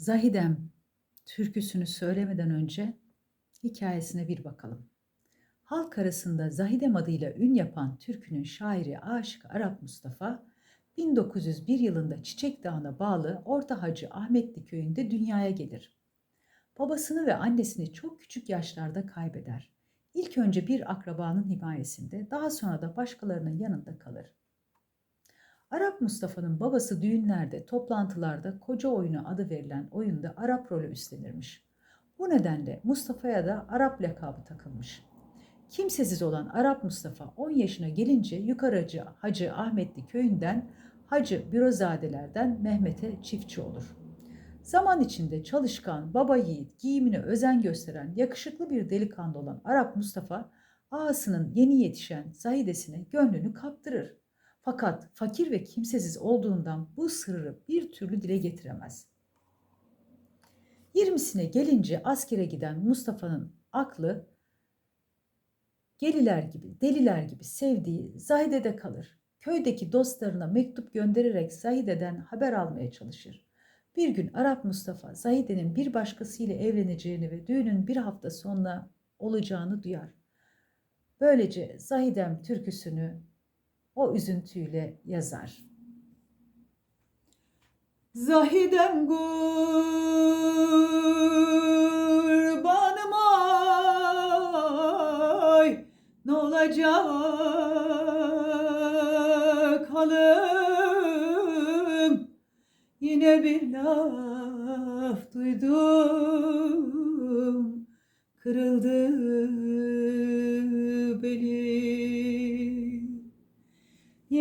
Zahidem türküsünü söylemeden önce hikayesine bir bakalım. Halk arasında Zahidem adıyla ün yapan türkünün şairi Aşık Arap Mustafa, 1901 yılında Çiçek Dağı'na bağlı Orta Hacı Ahmetli köyünde dünyaya gelir. Babasını ve annesini çok küçük yaşlarda kaybeder. İlk önce bir akrabanın himayesinde, daha sonra da başkalarının yanında kalır. Arap Mustafa'nın babası düğünlerde, toplantılarda koca oyunu adı verilen oyunda Arap rolü üstlenirmiş. Bu nedenle Mustafa'ya da Arap lakabı takılmış. Kimsesiz olan Arap Mustafa 10 yaşına gelince yukarıcı Hacı Ahmetli köyünden Hacı Bürozadelerden Mehmet'e çiftçi olur. Zaman içinde çalışkan, baba yiğit, giyimine özen gösteren, yakışıklı bir delikanlı olan Arap Mustafa, ağasının yeni yetişen Zahidesine gönlünü kaptırır. Fakat fakir ve kimsesiz olduğundan bu sırrı bir türlü dile getiremez. Yirmisine gelince askere giden Mustafa'nın aklı geliler gibi, deliler gibi sevdiği Zahide'de kalır. Köydeki dostlarına mektup göndererek Zahide'den haber almaya çalışır. Bir gün Arap Mustafa Zahide'nin bir başkasıyla evleneceğini ve düğünün bir hafta sonra olacağını duyar. Böylece Zahidem türküsünü o üzüntüyle yazar. Zahidem kurbanım ay ne olacak halım yine bir laf duydum kırıldı belim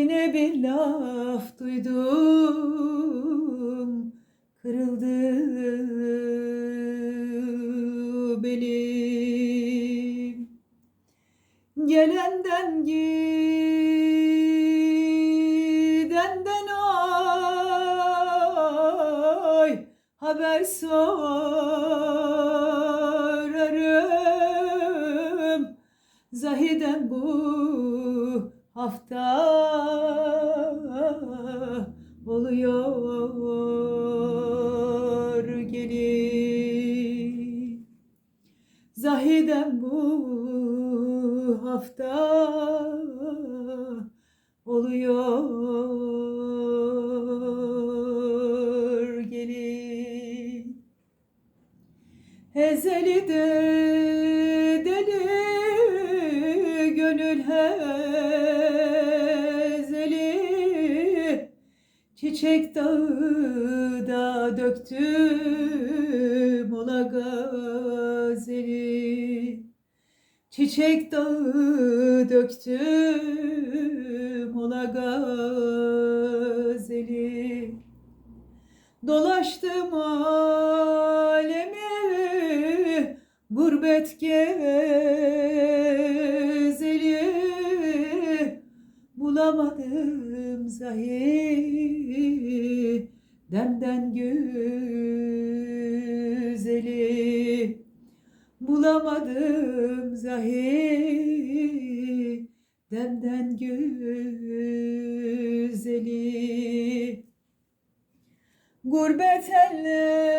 Yine bir laf duydum. Kırıldı belim. Gelenden gidenden ay haber sorarım. Zahiden bu hafta oluyor gelin. Zahidem bu hafta oluyor gelin. Hezeli de deli gönül hezeli Çiçek dağı da döktüm ola gazeli. Çiçek dağı döktüm ola gazeli. Dolaştım alemi gurbet gezeli Bulamadım zahir. Demden güzeli Bulamadım zahir. Demden güzeli Gurbet ellerinde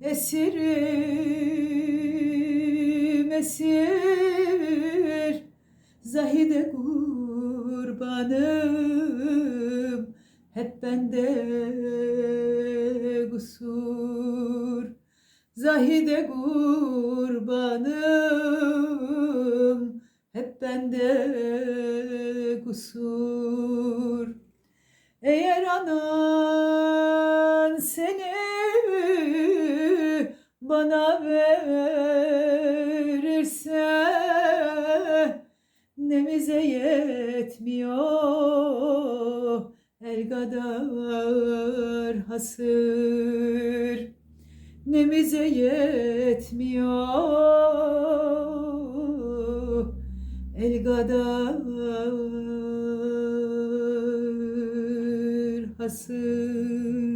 esirim esir Zahide kurbanım hep bende kusur. Zahide kurbanım hep bende kusur. Eğer anan yetmiyor. El kadar hasır Nemize yetmiyor. El kadar hasır